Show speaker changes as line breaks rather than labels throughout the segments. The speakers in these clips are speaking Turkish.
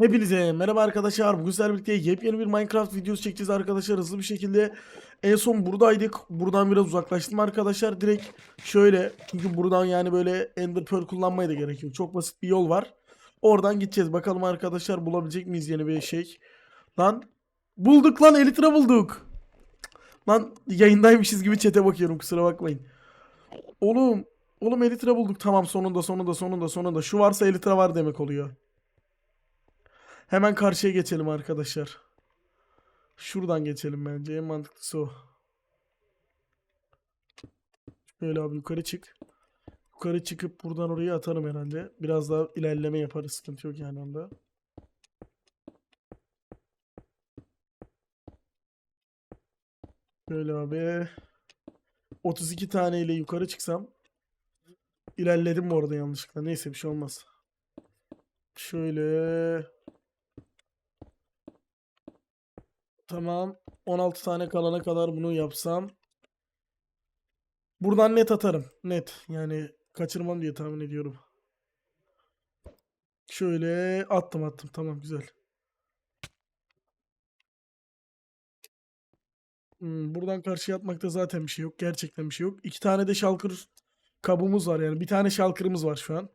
Hepinize merhaba arkadaşlar. Bugün sizlerle birlikte yepyeni bir Minecraft videosu çekeceğiz arkadaşlar. Hızlı bir şekilde en son buradaydık. Buradan biraz uzaklaştım arkadaşlar. Direkt şöyle çünkü buradan yani böyle Ender Pearl kullanmaya da gerek yok. Çok basit bir yol var. Oradan gideceğiz. Bakalım arkadaşlar bulabilecek miyiz yeni bir şey. Lan bulduk lan Elytra bulduk. Lan yayındaymışız gibi chat'e bakıyorum kusura bakmayın. Oğlum Oğlum Elytra bulduk. Tamam sonunda sonunda sonunda sonunda. Şu varsa Elytra var demek oluyor. Hemen karşıya geçelim arkadaşlar. Şuradan geçelim bence. En mantıklısı o. Şöyle abi yukarı çık. Yukarı çıkıp buradan oraya atarım herhalde. Biraz daha ilerleme yaparız. Sıkıntı yok yani onda. Şöyle abi. 32 tane ile yukarı çıksam. İlerledim bu arada yanlışlıkla. Neyse bir şey olmaz. Şöyle. Tamam. 16 tane kalana kadar bunu yapsam. Buradan net atarım. Net. Yani kaçırmam diye tahmin ediyorum. Şöyle attım attım. Tamam güzel. Hmm, buradan karşıya atmakta zaten bir şey yok. Gerçekten bir şey yok. İki tane de şalkır kabuğumuz var yani. Bir tane şalkırımız var şu an.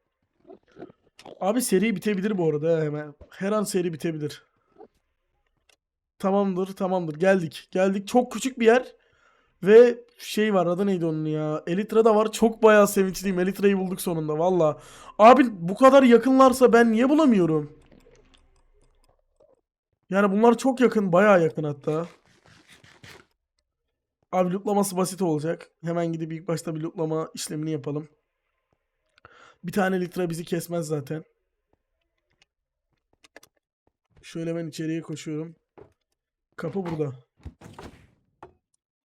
Abi seri bitebilir bu arada hemen. Her an seri bitebilir. Tamamdır, tamamdır. Geldik. Geldik. Çok küçük bir yer. Ve şey var adı neydi onun ya? Elytra da var. Çok bayağı sevinçliyim. Elytra'yı bulduk sonunda valla. Abi bu kadar yakınlarsa ben niye bulamıyorum? Yani bunlar çok yakın. Bayağı yakın hatta. Abi lootlaması basit olacak. Hemen gidip ilk başta bir lootlama işlemini yapalım. Bir tane litre bizi kesmez zaten. Şöyle ben içeriye koşuyorum. Kapı burada.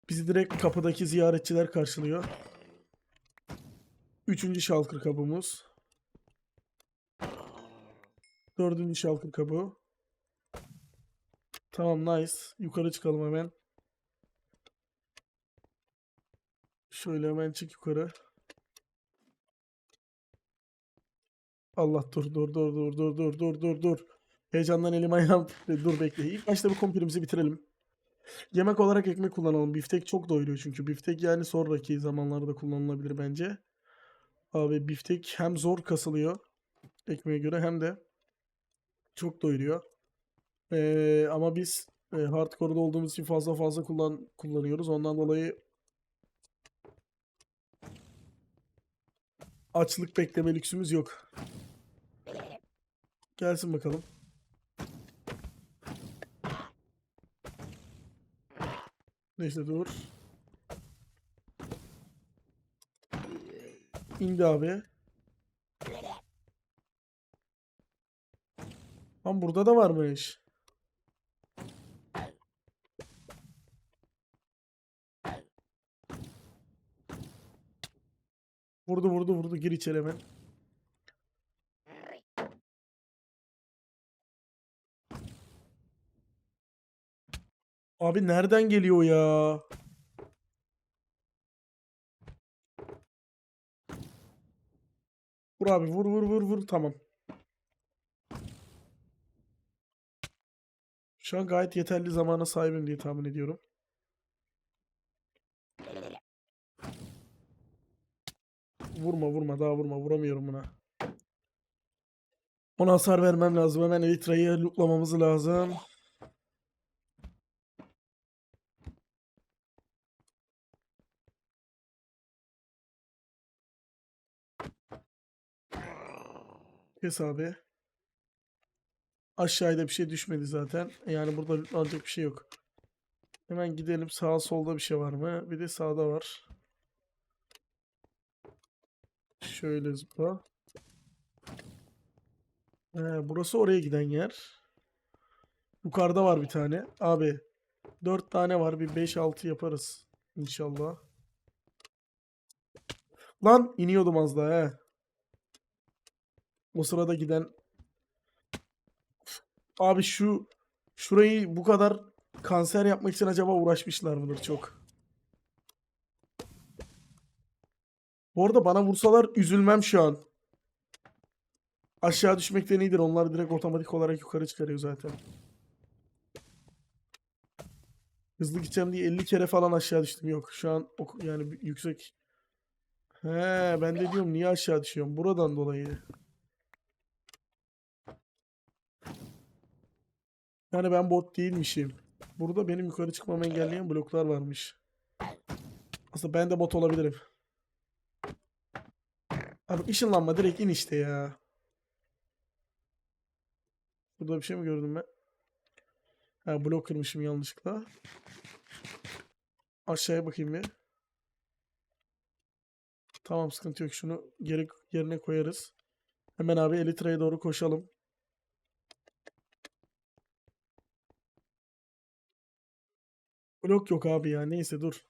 Bizi direkt kapıdaki ziyaretçiler karşılıyor. Üçüncü şalkır kapımız. Dördüncü şalkır kapı. Tamam nice. Yukarı çıkalım hemen. Şöyle hemen çık yukarı. Allah dur dur dur dur dur dur dur dur dur. Heyecandan elim ayağım. Dur bekle. İlk başta bu kumpirimizi bitirelim. Yemek olarak ekmek kullanalım. Biftek çok doyuruyor çünkü. Biftek yani sonraki zamanlarda kullanılabilir bence. Abi biftek hem zor kasılıyor ekmeğe göre hem de çok doyuruyor. Ee, ama biz e, hardcore'da olduğumuz için fazla fazla kullan kullanıyoruz. Ondan dolayı açlık bekleme lüksümüz yok. Gelsin bakalım. Neyse dur. İndi abi. Lan burada da varmış. Vurdu vurdu vurdu gir içeri hemen. Abi nereden geliyor ya? Vur abi vur vur vur vur tamam. Şu an gayet yeterli zamana sahibim diye tahmin ediyorum. Vurma vurma daha vurma vuramıyorum buna. Ona hasar vermem lazım. Hemen Elytra'yı lootlamamız lazım. Kes abi. Aşağıda bir şey düşmedi zaten. Yani burada lootlanacak bir şey yok. Hemen gidelim sağa solda bir şey var mı? Bir de sağda var. Şöyle zıpla. He, burası oraya giden yer. Yukarıda var bir tane. Abi 4 tane var. Bir 5-6 yaparız. İnşallah. Lan iniyordum az daha he. O sırada giden Abi şu şurayı bu kadar kanser yapmak için acaba uğraşmışlar mıdır çok? Bu arada bana vursalar üzülmem şu an. Aşağı düşmekten iyidir. Onlar direkt otomatik olarak yukarı çıkarıyor zaten. Hızlı gideceğim diye 50 kere falan aşağı düştüm. Yok şu an yani yüksek. He ben de diyorum niye aşağı düşüyorum? Buradan dolayı. Yani ben bot değilmişim. Burada benim yukarı çıkmamı engelleyen bloklar varmış. Aslında ben de bot olabilirim. Abi ışınlanma direkt in işte ya. Burada bir şey mi gördüm ben? Ha blok kırmışım yanlışlıkla. Aşağıya bakayım bir. Tamam sıkıntı yok. Şunu geri yerine koyarız. Hemen abi Elytra'ya doğru koşalım. Blok yok abi ya. Neyse dur.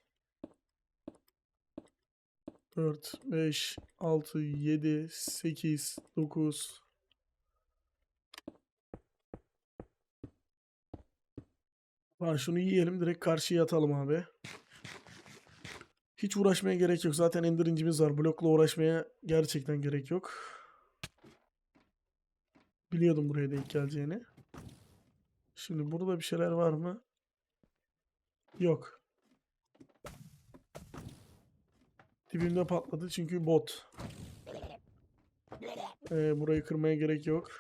4, 5, 6, 7, 8, 9. Ha, şunu yiyelim direkt karşıya atalım abi. Hiç uğraşmaya gerek yok. Zaten ender incimiz var. Blokla uğraşmaya gerçekten gerek yok. Biliyordum buraya denk geleceğini. Şimdi burada bir şeyler var mı? Yok. Dibimde patladı çünkü bot. Ee, burayı kırmaya gerek yok.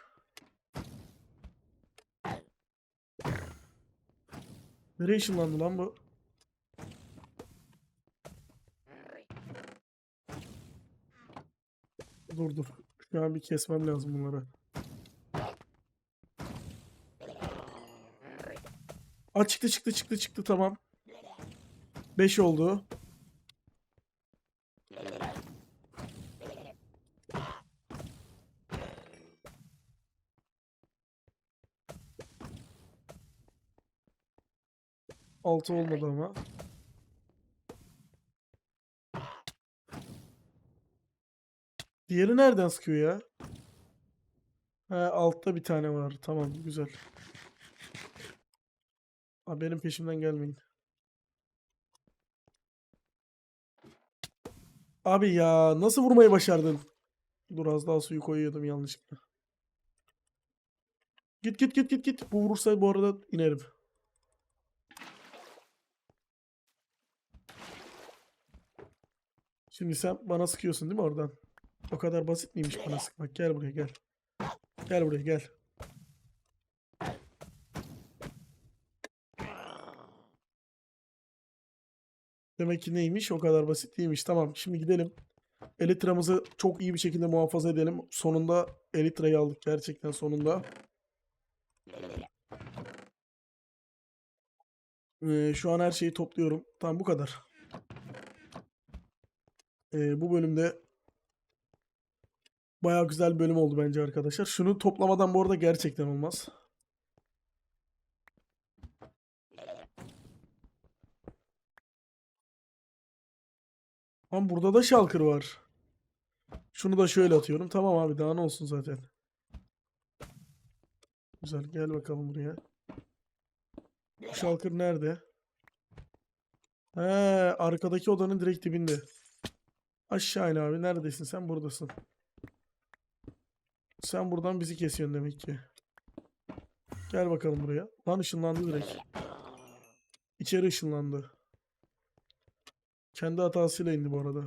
Nereye ışınlandı lan bu? Dur dur. Şu an bir kesmem lazım bunları. Aa çıktı çıktı çıktı çıktı tamam. 5 oldu. Altı olmadı ama. Diğeri nereden sıkıyor ya? Ha, altta bir tane var. Tamam, güzel. Abi benim peşimden gelmeyin. Abi ya nasıl vurmayı başardın? Dur az daha suyu koyuyordum yanlışlıkla. Git git git git git. Bu vurursa bu arada inerim. Şimdi sen bana sıkıyorsun değil mi oradan? O kadar basit miymiş bana sıkmak? Gel buraya gel. Gel buraya gel. Demek ki neymiş? O kadar basit değilmiş. Tamam şimdi gidelim. Elytra'mızı çok iyi bir şekilde muhafaza edelim. Sonunda Elytra'yı aldık gerçekten sonunda. Ee, şu an her şeyi topluyorum. Tamam bu kadar. Ee, bu bölümde bayağı güzel bir bölüm oldu bence arkadaşlar. Şunu toplamadan bu arada gerçekten olmaz. Ama burada da şalkır var. Şunu da şöyle atıyorum. Tamam abi daha ne olsun zaten. Güzel gel bakalım buraya. Bu şalkır nerede? He, arkadaki odanın direkt dibinde. Aşağı in abi. Neredesin sen? Buradasın. Sen buradan bizi kesiyorsun demek ki. Gel bakalım buraya. Lan ışınlandı direkt. İçeri ışınlandı. Kendi hatasıyla indi bu arada.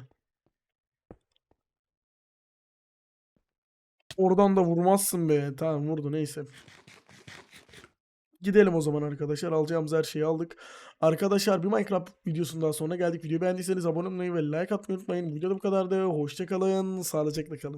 Oradan da vurmazsın be. Tamam vurdu neyse. Gidelim o zaman arkadaşlar. Alacağımız her şeyi aldık. Arkadaşlar bir Minecraft videosundan sonra geldik. Videoyu beğendiyseniz abone olmayı ve like atmayı unutmayın. Videoda bu kadardı. Hoşçakalın. Sağlıcakla kalın.